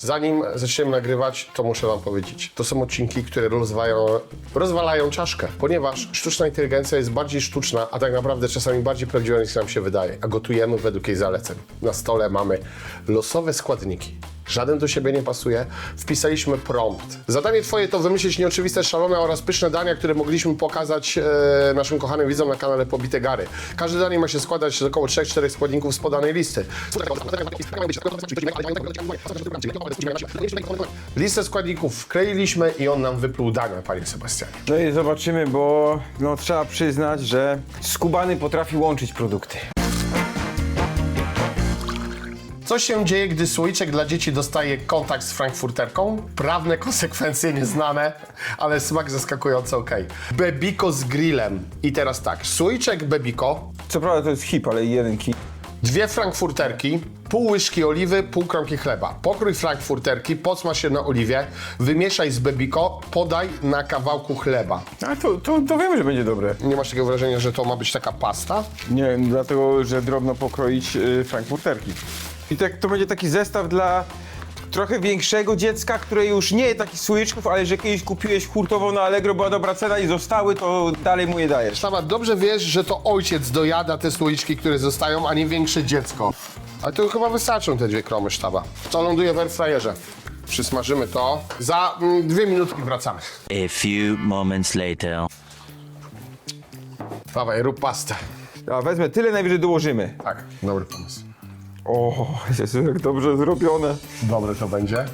Zanim zaczniemy nagrywać, to muszę wam powiedzieć. To są odcinki, które rozwalają, rozwalają czaszkę, ponieważ sztuczna inteligencja jest bardziej sztuczna, a tak naprawdę czasami bardziej prawdziwa niż nam się wydaje. A gotujemy według jej zaleceń. Na stole mamy losowe składniki. Żaden do siebie nie pasuje. Wpisaliśmy prompt. Zadanie twoje to wymyślić nieoczywiste, szalone oraz pyszne dania, które mogliśmy pokazać e, naszym kochanym widzom na kanale Pobite Gary. Każde danie ma się składać z około 3-4 składników z podanej listy. Listę składników wkleiliśmy i on nam wypluł dania, panie Sebastianie. No i zobaczymy, bo no, trzeba przyznać, że skubany potrafi łączyć produkty. Co się dzieje, gdy słoiczek dla dzieci dostaje kontakt z frankfurterką? Prawne konsekwencje nieznane, ale smak zaskakująco ok. Bebiko z grillem. I teraz tak, słoiczek Bebiko, Co prawda to jest hip, ale jeden kij. dwie frankfurterki, pół łyżki oliwy, pół kromki chleba. Pokrój frankfurterki, podsmaż się na oliwie, wymieszaj z Bebiko, podaj na kawałku chleba. A to, to, to wiemy, że będzie dobre. Nie masz takiego wrażenia, że to ma być taka pasta? Nie, dlatego, że drobno pokroić y, frankfurterki. I tak, to będzie taki zestaw dla trochę większego dziecka, które już nie je takich słoiczków, ale że kiedyś kupiłeś hurtowo na Allegro, była dobra cena i zostały, to dalej mu je dajesz. Sama dobrze wiesz, że to ojciec dojada te słoiczki, które zostają, a nie większe dziecko. Ale to chyba wystarczą te dwie kromy sztaba. To ląduje w airfryerze. Przysmażymy to. Za mm, dwie minutki wracamy. A few moments later. Dawaj, rób pastę. A wezmę tyle, najwyżej dołożymy. Tak, dobry pomysł. O, Jezu, jak dobrze zrobione. Dobre to będzie.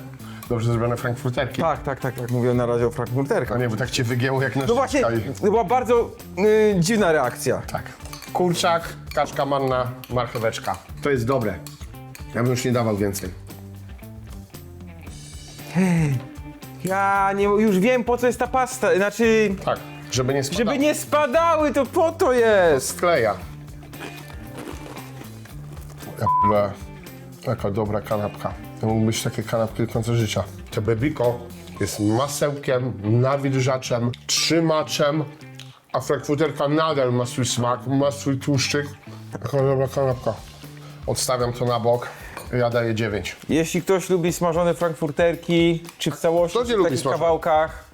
Dobrze zrobione frankfurterki. Tak, tak, tak, tak, mówię na razie o A frankfurterkach. nie, bo tak cię wygięło jak na No właśnie, szybka i- to była bardzo y, dziwna reakcja. Tak. Kurczak, kaczka manna, marcheweczka. To jest dobre. Ja bym już nie dawał więcej. Ja nie, już wiem po co jest ta pasta, znaczy, Tak, żeby nie spadało. żeby nie spadały, to po to jest. skleja. P***le. Jaka dobra kanapka. To mógł być takie kanapki do końca życia. To bebiko jest masełkiem, nawilżaczem, trzymaczem, a frankfurterka nadal ma swój smak, ma swój tłuszczyk. Jaka dobra kanapka. Odstawiam to na bok. Ja daję 9. Jeśli ktoś lubi smażone frankfurterki, czy w całości, Kto nie czy w lubi takich smażone? kawałkach,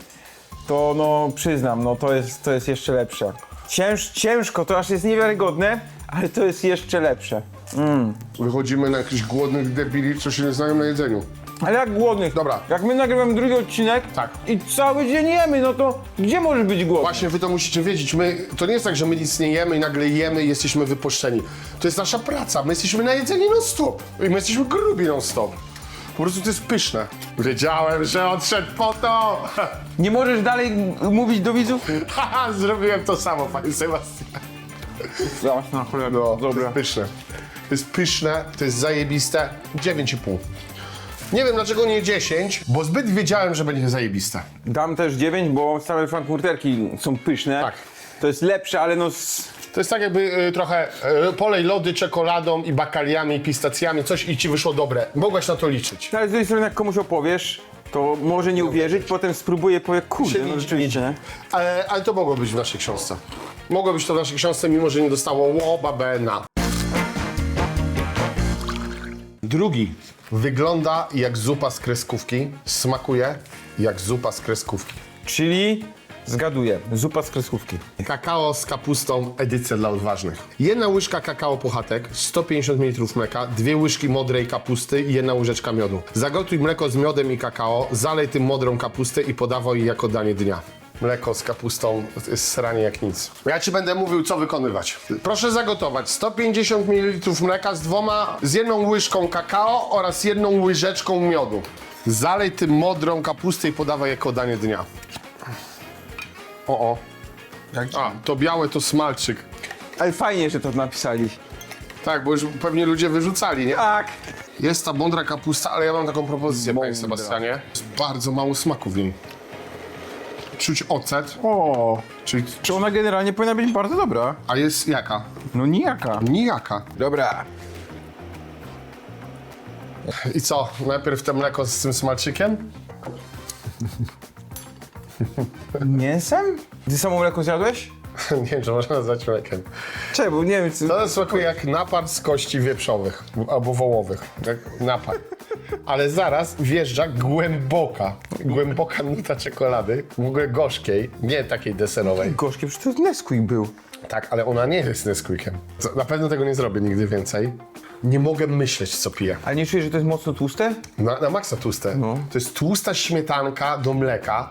to no przyznam, no to jest, to jest jeszcze lepsze. Cięż, ciężko, to aż jest niewiarygodne, ale to jest jeszcze lepsze. Wychodzimy na jakichś głodnych debili, co się nie znają na jedzeniu. Ale jak głodnych. Dobra. Jak my nagrywamy drugi odcinek Tak. i cały dzień jemy, no to gdzie możesz być głodny? Właśnie wy to musicie wiedzieć, my, to nie jest tak, że my nic nie jemy i nagle jemy i jesteśmy wypuszczeni. To jest nasza praca, my jesteśmy najedzeni non stop i my jesteśmy grubi non stop. Po prostu to jest pyszne. Wiedziałem, że odszedł po to! Nie możesz dalej m- mówić do widzów? Haha, zrobiłem to samo, panie Sebastian. Jasna cholera, No, to jest pyszne. To jest pyszne, to jest zajebiste. 9,5. Nie wiem dlaczego nie 10, bo zbyt wiedziałem, że będzie zajebiste. Dam też 9, bo same frankfurterki są pyszne. Tak. To jest lepsze, ale no... s- To jest tak jakby y, trochę y, polej lody czekoladą i bakaliami, i pistacjami, coś i ci wyszło dobre. Mogłeś na to liczyć. No, Ale z drugiej strony, jak komuś opowiesz, to może nie uwierzyć, potem spróbuje, powie, kurde, Się no rzeczywiście, nie? Ale, ale to mogło być w naszej książce. Mogło być to w naszej książce, mimo że nie dostało łoba Drugi wygląda jak zupa z kreskówki, smakuje jak zupa z kreskówki. Czyli, zgaduję, zupa z kreskówki. Kakao z kapustą, edycja dla odważnych. Jedna łyżka kakao puchatek, 150 ml mleka, dwie łyżki modrej kapusty i jedna łyżeczka miodu. Zagotuj mleko z miodem i kakao, zalej tym modrą kapustę i podawaj jako danie dnia. Mleko z kapustą to jest sranie jak nic. Ja ci będę mówił, co wykonywać. Proszę zagotować 150 ml mleka z dwoma, z jedną łyżką kakao oraz jedną łyżeczką miodu. Zalej tym modrą kapustę i podawaj jako danie dnia. O, o. A, to białe to smalczyk. Ale fajnie, że to napisali. Tak, bo już pewnie ludzie wyrzucali, nie? Tak. Jest ta mądra kapusta, ale ja mam taką propozycję, panie. Sebastianie. Jest bardzo mało smaku w. Czuć ocet, O, czyli... czy ona generalnie powinna być bardzo dobra? A jest jaka? No nijaka. Nijaka. Dobra. I co? Najpierw te mleko z tym smalczykiem? Mięsem? Ty samo mleko zjadłeś? nie wiem, czy można nazwać mlekiem. Bo nie wiem, co... To smakuje jak napar z kości wieprzowych albo wołowych. Jak napar. Ale zaraz wjeżdża głęboka, głęboka nuta czekolady, w ogóle gorzkiej, nie takiej deserowej. Gorzkie, przecież to Nesquik był. Tak, ale ona nie jest Nesquikiem. Co- Na pewno tego nie zrobię nigdy więcej. Nie mogę myśleć, co piję. A nie czujesz, że to jest mocno tłuste? Na, na maksa tłuste. To jest tłusta śmietanka do mleka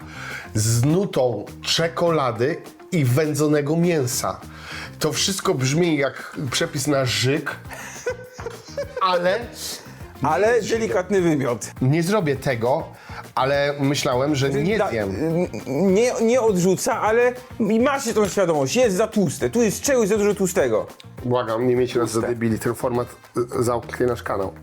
z nutą czekolady i wędzonego mięsa. To wszystko brzmi jak przepis na żyk, ale Ale delikatny wymiot. nie zrobię tego, ale myślałem, że nie Da- zjem. Nie, nie odrzuca, ale macie tą świadomość, jest za tłuste. Tu jest czegoś za dużo tłustego. Błagam, nie miejcie nas za debili, ten format y, zamknie nasz kanał.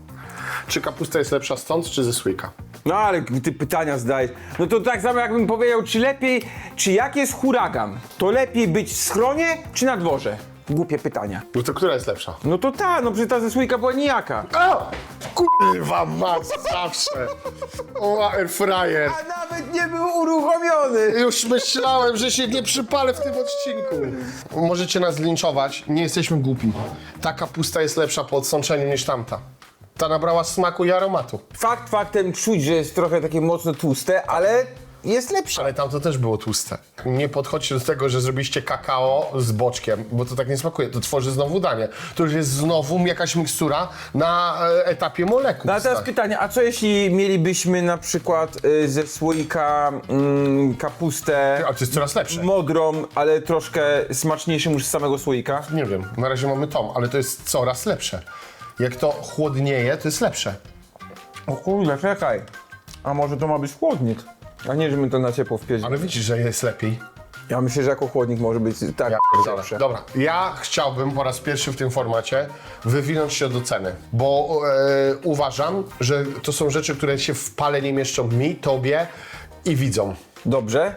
Czy kapusta jest lepsza stąd, czy ze słoika? No ale ty pytania zdajesz. No to tak samo jakbym powiedział, czy lepiej, czy jak jest huragan, to lepiej być w schronie, czy na dworze? Głupie pytania. No to która jest lepsza? No to ta, no przecież ta ze słoika była nijaka. O! Kurwa mać, zawsze! O, airfryer! A nawet nie był uruchomiony. Już myślałem, że się nie przypalę w tym odcinku. Możecie nas linczować, nie jesteśmy głupi. Ta kapusta jest lepsza po odsączeniu niż tamta. Ta nabrała smaku i aromatu. Fakt faktem czuć, że jest trochę takie mocno tłuste, ale jest lepsza. Ale tamto też było tłuste. Nie podchodźcie do tego, że zrobiliście kakao z boczkiem, bo to tak nie smakuje. To tworzy znowu danie. To już jest znowu jakaś mikstura na e, etapie molekul. No a teraz stary. pytanie, a co jeśli mielibyśmy na przykład y, ze słoika mm, kapustę A to jest coraz lepsze. modrą, ale troszkę smaczniejszą niż z samego słoika? Nie wiem, na razie mamy tom, ale to jest coraz lepsze. Jak to chłodnieje, to jest lepsze. O kurde, czekaj. A może to ma być chłodnik? A nie, że my to na ciepło wpieźli. Ale widzisz, że jest lepiej. Ja myślę, że jako chłodnik może być tak Ja pierdolę. lepsze. Dobra, ja chciałbym po raz pierwszy w tym formacie wywinąć się do ceny, bo e, uważam, że to są rzeczy, które się w pale nie mieszczą mi, tobie i widzom. Dobrze,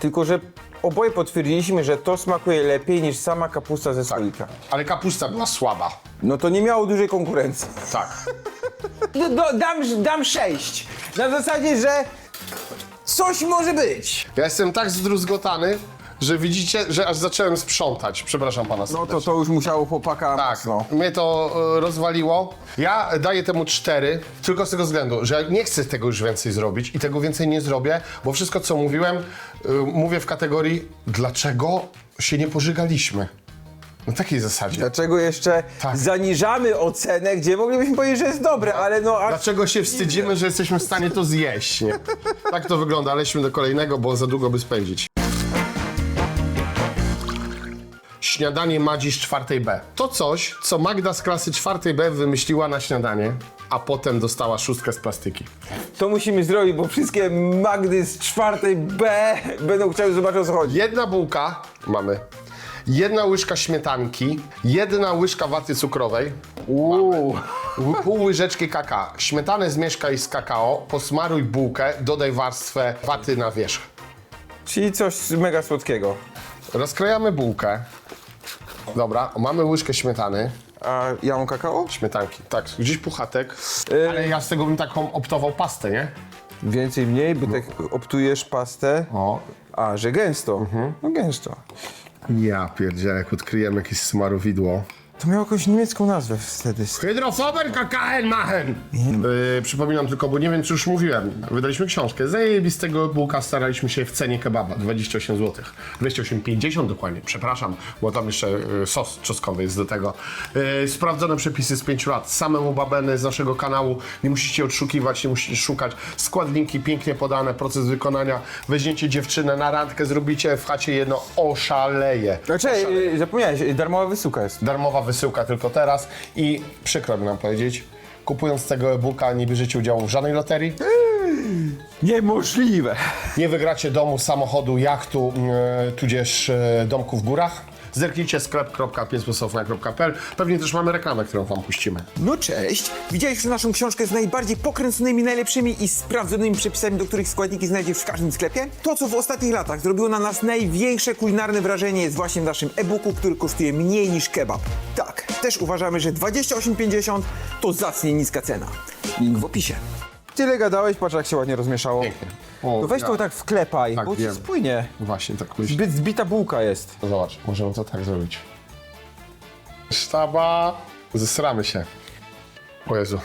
tylko że oboje potwierdziliśmy, że to smakuje lepiej niż sama kapusta ze słoika. Ale kapusta była słaba. No to nie miało dużej konkurencji. Tak. Do, do, dam, dam sześć. Na zasadzie, że coś może być. Ja jestem tak zdruzgotany, że widzicie, że aż zacząłem sprzątać. Przepraszam pana No serdecznie. to to już musiało chłopaka Tak, mocno. mnie to e, rozwaliło. Ja daję temu cztery, tylko z tego względu, że nie chcę tego już więcej zrobić i tego więcej nie zrobię, bo wszystko co mówiłem, e, mówię w kategorii dlaczego się nie pożygaliśmy. Na takiej zasadzie. Dlaczego jeszcze Tak. zaniżamy ocenę, gdzie moglibyśmy powiedzieć, że jest dobre, ale no aż Dlaczego się wstydzimy, że jesteśmy w stanie to zjeść, nie? Tak to wygląda, ale lećmy do kolejnego, bo za długo by spędzić. Śniadanie Madzi z czwartej B. To coś, co Magda z klasy czwartej B wymyśliła na śniadanie, a potem dostała szóstkę z plastyki. to musimy zrobić, bo wszystkie Magdy z czwartej B będą chciały zobaczyć o co chodzi. Jedna bułka mamy, jedna łyżka śmietanki, jedna łyżka waty cukrowej, Uuu. ł- pół łyżeczki kakao. Śmietanę zmieszkaj z kakao, posmaruj bułkę, dodaj warstwę waty na wierzch. Czyli coś mega słodkiego. Rozkrajamy bułkę. Dobra, mamy łyżkę śmietany, A ja mam kakao? śmietanki, tak, gdzieś puchatek, ale ja z tego bym taką optował pastę, nie? Więcej, mniej, bo tak optujesz pastę. O. A, że gęsto. No gęsto. Ja pierdzielę, jak odkryjemy jakieś smarowidło. To miało jakąś niemiecką nazwę wtedy. Hydrofober KKN machen! Yy, przypominam tylko, bo nie wiem, czy już mówiłem. Wydaliśmy książkę. Zajebistego bułka staraliśmy się w cenie kebaba. 28 zł. 28,50 dokładnie, przepraszam, bo tam jeszcze yy, sos czosnkowy jest do tego. Yy, sprawdzone przepisy z 5 lat. Samemu babeny z naszego kanału. Nie musicie odszukiwać, nie musicie szukać. Składniki pięknie podane, proces wykonania. Weźmiecie dziewczynę na randkę, zrobicie w chacie jedno, oszaleje. Znaczy, yy, zapomniałeś, yy, darmowa wysuka jest. Darmowa wysyłka tylko teraz i przykro mi nam powiedzieć, kupując tego e-booka nie bierzecie udziału w żadnej loterii, Niemożliwe. nie wygracie domu, samochodu, jachtu, e, tudzież e, domku w górach. Zerknijcie sklep.pięćsposobna.pl Pewnie też mamy reklamę, którą wam puścimy. No cześć! Widziałeś już naszą książkę z najbardziej pokręconymi, najlepszymi i sprawdzonymi przepisami, do których składniki znajdziesz w każdym sklepie? To, co w ostatnich latach zrobiło na nas największe kulinarne wrażenie jest właśnie w naszym e-booku, który kosztuje mniej niż kebab. Tak, też uważamy, że 28,50 to zacnie niska cena. Link w opisie. Tyle gadałeś, patrz jak się ładnie rozmieszało. Pięknie. O, To weź ja- to tak wklepaj, Tak, bo ci wiem. spłynie. Właśnie tak myślę. Zbyt zbita bułka jest. Zobacz, możemy to tak zrobić. Sztaba, zesramy się. O Jezu.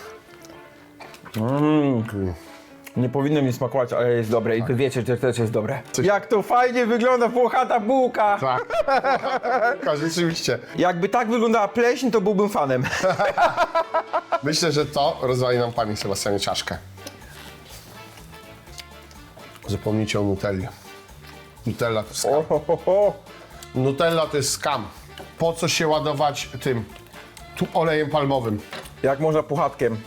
Nie powinno mi smakować, ale jest dobre i wy wiecie, że też jest dobre. Jak to fajnie wygląda płochata bułka! Tak. Taka, Rzeczywiście. Jakby tak wyglądała pleśń, to byłbym fanem. Myślę, że to rozwali nam pani Sebastianie czaszkę. Zapomnijcie o Nutelli. Nutella to skam. Nutella to jest skam. Po co się ładować tym tu olejem palmowym? Jak można puchatkiem.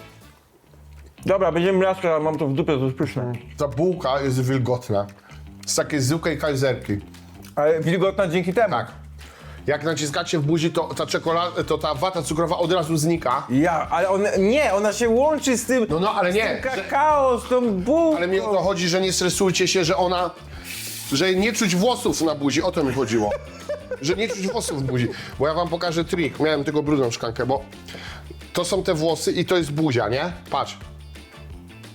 Dobra, będziemy mlaskać, ale mam to w dupie, to jest pyszne. Ta bułka jest wilgotna. Z takiej zwykłej kajzerki. Ale wilgotna dzięki temu. Tak. Jak naciskacie w buzi, to ta czekolada, to ta wata cukrowa od razu znika. Ja, ale on, nie, ona się łączy z tym No, no, ale nie. Że, kakao, z tą bułką. ale mi o to chodzi, że nie stresujcie się, że ona... Że nie czuć włosów na buzi, o to mi chodziło. Że nie czuć włosów w buzi. Bo ja wam pokażę trik. Miałem tego brudną szklankę, bo to są te włosy i to jest buzia, nie? Patrz.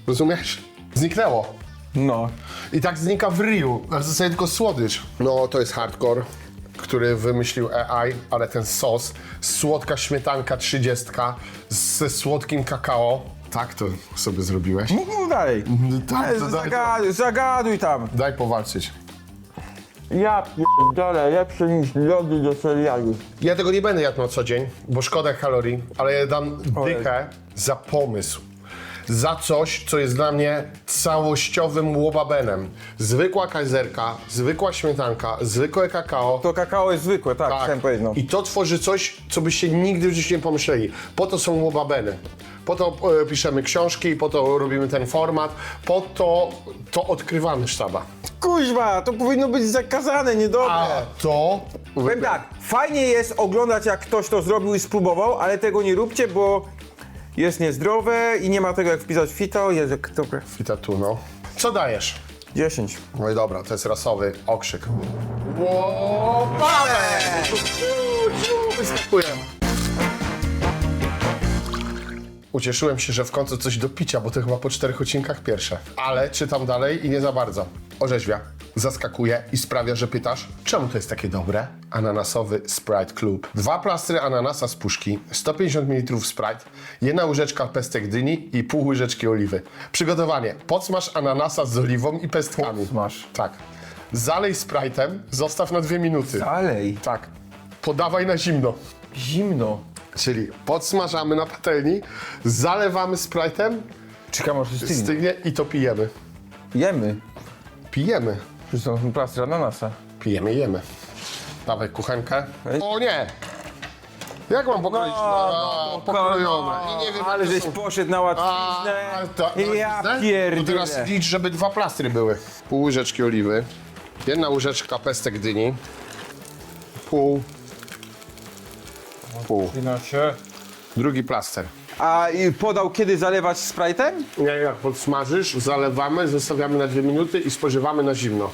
Rozumiesz? Zniknęło. No. I tak znika w Riu. W zasadzie tylko słodycz. No, to jest hardcore, który wymyślił AI, ale ten sos, słodka śmietanka 30 ze słodkim kakao. Tak to sobie zrobiłeś. Mów mów dalej. Tak, Ale to daj, zagaduj, zagaduj tam. daj powalczyć. Ja pierdolę, lepsze niż lody do serialu. Ja tego nie będę jadł na co dzień, bo szkoda kalorii, ale ja dam dychę za pomysł. Za coś, co jest dla mnie całościowym łobabenem. Zwykła kajzerka, zwykła śmietanka, zwykłe kakao. To kakao jest zwykłe, tak, Tak. chciałem powiedzieć. No. I to tworzy coś, co byście nigdy w życiu nie pomyśleli. Po to są łobabeny. Po to e, piszemy książki, po to robimy ten format, po to to odkrywamy sztaba. Kuźwa, to powinno być zakazane, niedobre. A to... Powiem tak, fajnie jest oglądać jak ktoś to zrobił i spróbował, ale tego nie róbcie, bo jest niezdrowe i nie ma tego jak wpisać fito. Jest jak dobre. Wita tu, no. Co dajesz? 10. No i dobra, to jest rasowy okrzyk. Łopale! Wyskakujemy. Ucieszyłem się, że w końcu coś do picia, bo to chyba po czterech odcinkach pierwsze. Ale czytam dalej i nie za bardzo. Orzeźwia, zaskakuje i sprawia, że pytasz, czemu to jest takie dobre? Ananasowy Sprite Club. Dwa plastry ananasa z puszki, 150 ml Sprite, jedna łyżeczka pestek dyni i pół łyżeczki oliwy. Przygotowanie. Podsmaż ananasa z oliwą i pestkami. Podsmaż. Tak. Zalej Sprite'em, zostaw na dwie minuty. Dalej. Tak. Podawaj na zimno. Zimno. Czyli podsmażamy na patelni, zalewamy Sprite'em, Czekam aż stygnie. stygnie i to pijemy. Jemy. Pijemy. Są plastry ananasa. Pijemy, jemy. Dawaj kuchenkę. O nie! Jak mam pokroić? No, pokrojone. I nie wiem, ale jak to żeś są. poszedł na A, łatwiznę. to, no, ja widzę? To pierdolę. teraz licz, żeby dwa plastry były. Pół łyżeczki oliwy, jedna łyżeczka pestek dyni, pół, pół, się. drugi plaster. A i podał kiedy zalewać Sprite'em? Nie, jak podsmażysz, zalewamy, zostawiamy na dwie minuty i spożywamy na zimno.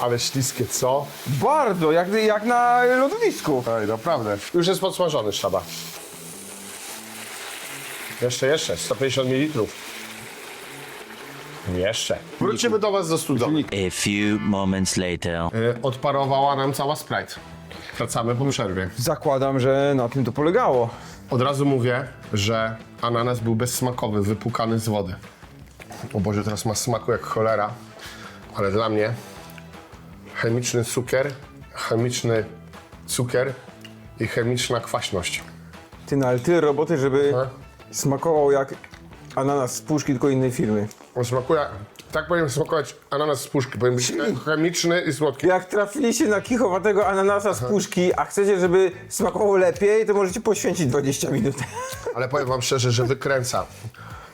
Ale śliskie, co? Bardzo, jak, jak na lodowisku. Ej, naprawdę. Już jest podsmażony szaba. Jeszcze, jeszcze, 150 ml. Jeszcze. Wrócimy do Was do studia. A few moments later. Y, Odparowała nam cała Sprite. Wracamy po przerwie. Zakładam, że na tym to polegało. Od razu mówię, że ananas był bezsmakowy, wypłukany z wody. O Boże, teraz ma smaku jak cholera, ale dla mnie chemiczny cukier, chemiczny cukier i chemiczna kwaśność. Ty, no ale tyle roboty, żeby No. smakował jak ananas z puszki, tylko innej firmy. On smakuje, tak powinien smakować ananas z puszki, powinien być chemiczny i słodki. Jak trafiliście na kichowatego ananasa z puszki, a chcecie, żeby smakował lepiej, to możecie poświęcić 20 minut. Ale powiem wam szczerze, że wykręca.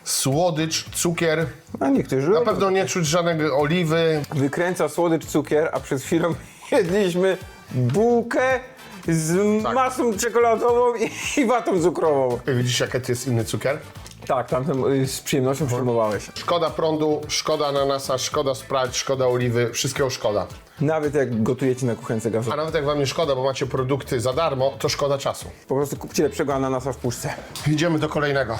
Słodycz, cukier, A niektórzy na pewno nie czuć żadnego oliwy. wykręca słodycz, cukier, a przed chwilą jedliśmy bułkę z Tak. masą czekoladową i, i watą cukrową. Widzisz, jaki to jest inny cukier? Tak, tamten y, z przyjemnością przyjmowałeś. Szkoda prądu, szkoda ananasa, szkoda Sprite, szkoda oliwy, wszystkiego szkoda. Nawet jak gotujecie na kuchence A gazowej. nawet jak wam nie szkoda, bo macie produkty za darmo, to szkoda czasu. Po prostu kupcie lepszego ananasa w puszce. Idziemy do kolejnego.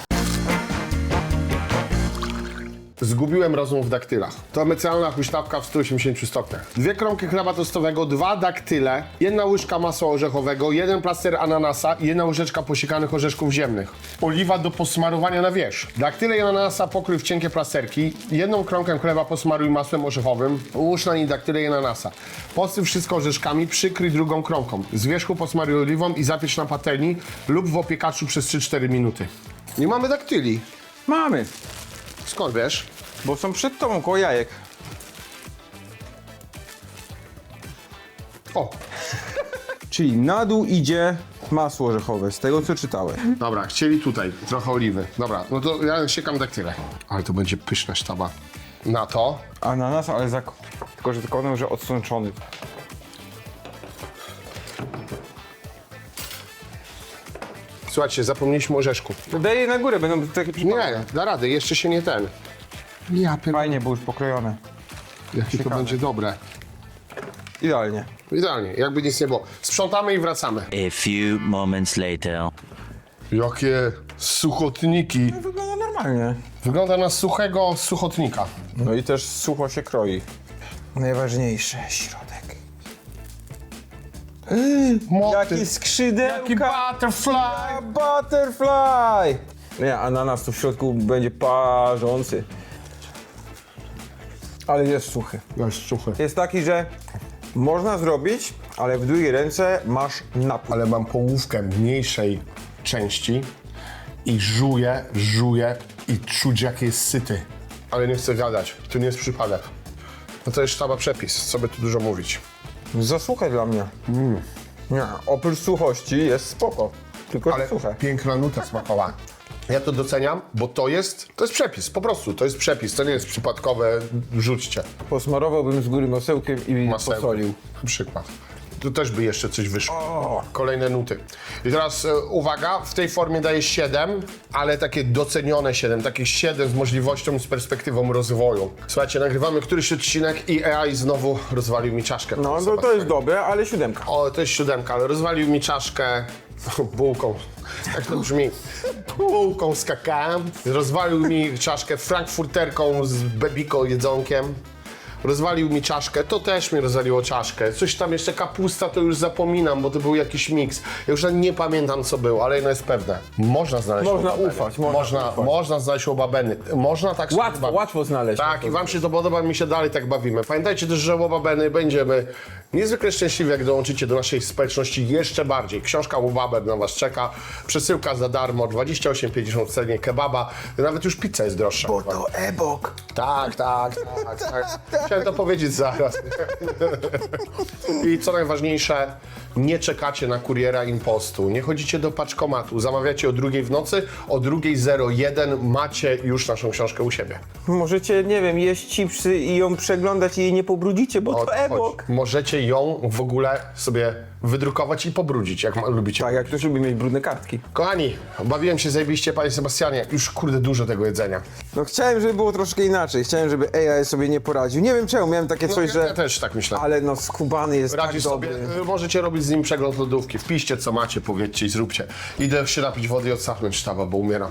Zgubiłem rozum w daktylach. To mecjalna huśtawka w 180 stopniach. Dwie kromki chleba tostowego, dwa daktyle, jedna łyżka masła orzechowego, jeden plaster ananasa i jedna łyżeczka posiekanych orzeszków ziemnych. Oliwa do posmarowania na wierzch. Daktyle i ananasa pokrój w cienkie plasterki. Jedną kromkę chleba posmaruj masłem orzechowym. Ułóż na niej daktyle i ananasa. Posyp wszystko orzeszkami, przykryj drugą kromką. Z wierzchu posmaruj oliwą i zapiecz na patelni lub w opiekaczu przez 3-4 minuty. Nie mamy daktyli. Mamy, Skąd wiesz? Bo są przed tobą koło jajek. O, Czyli na dół idzie masło orzechowe, z tego co czytałem. dobra, chcieli tutaj trochę oliwy. Dobra, no to ja siekam daktylę. Ale to będzie pyszna sztaba. Na to. Ananas, ale za... Tylko, że tylko on, że odsączony. Słuchajcie, zapomnieliśmy orzeszku. Daję na górę, będą takie przypadki. Nie, da rady, jeszcze się nie ten. Ja. Fajnie, bo już pokrojone. Jakie to będzie dobre. Idealnie. Idealnie, jakby nic nie było. Sprzątamy i wracamy. A few moments later. Jakie suchotniki. Wygląda normalnie. Wygląda na suchego suchotnika. No i też sucho się kroi. Najważniejsze, środek. Moty. Jaki skrzydełka! Jaki butterfly. A, Butterfly! Nie, ananas tu w środku będzie parzący. Ale jest suchy. Jest suchy. Jest taki, że można zrobić, ale w drugiej ręce masz napój. ale mam połówkę mniejszej części i żuję, żuję i czuć jaki jest syty. Ale nie chcę gadać, to nie jest przypadek. No to jest sztaba przepis, co by tu dużo mówić. Za suche dla mnie. Nie, oprócz suchości jest spoko. Tylko Ale suche. piękna nuta smakowa. Ja to doceniam, bo to jest, to jest przepis, po prostu, to jest przepis, to nie jest przypadkowe, rzućcie. Posmarowałbym z góry masełkiem i Masełko, posolił. Na przykład. Tu też by jeszcze coś wyszło. Kolejne nuty. I teraz e, uwaga, w tej formie daję 7, ale takie docenione 7, takie 7 z możliwością, z perspektywą rozwoju. Słuchajcie, nagrywamy któryś odcinek i AI znowu rozwalił mi czaszkę. No to, to jest dobre, ale siódemka. O, to jest siódemka, ale rozwalił mi czaszkę bułką. Jak to brzmi? Bułką z kakałem. Rozwalił mi czaszkę frankfurterką z bebiko jedzonkiem. Rozwalił mi czaszkę, to też mi rozwaliło czaszkę. Coś tam jeszcze kapusta, to już zapominam, bo to był jakiś miks. Ja już nie pamiętam co było, ale jedno jest pewne. Można znaleźć Można u babeny. ufać, można można, ufać. można znaleźć u babeny. Można tak Łatwo, bawić. łatwo znaleźć. Tak, i wam się to podoba, mi się dalej tak bawimy. Pamiętajcie też, że Łobabeny będziemy niezwykle szczęśliwi, jak dołączycie do naszej społeczności jeszcze bardziej. Książka Łobaben na was czeka, przesyłka za darmo, 28,50 w cenie kebaba, nawet już pizza jest droższa. Bo to ebok. Tak, tak, tak, tak. Chciałem to powiedzieć zaraz. I co najważniejsze, nie czekacie na kuriera impostu, nie chodzicie do paczkomatu, zamawiacie o drugiej w nocy, o drugiej 01 macie już naszą książkę u siebie. Możecie, nie wiem, jeść chipsy i ją przeglądać i jej nie pobrudzicie, bo to to ebok. Możecie ją w ogóle sobie wydrukować i pobrudzić, jak ma- lubicie. Tak, jak ktoś lubi mieć brudne kartki. Kochani, bawiłem się zajebiście, panie Sebastianie. Już kurde dużo tego jedzenia. No chciałem, żeby było troszkę inaczej. Chciałem, żeby AI sobie nie poradził. Nie wiem czemu, miałem takie coś, ja, że... ja też tak myślę. Ale no skubany jest Radzisz tak sobie, dobry. y, możecie robić z nim przegląd lodówki. Wpiszcie co macie, powiedzcie i zróbcie. Idę się napić wody i odsapnąć sztaba, bo umieram.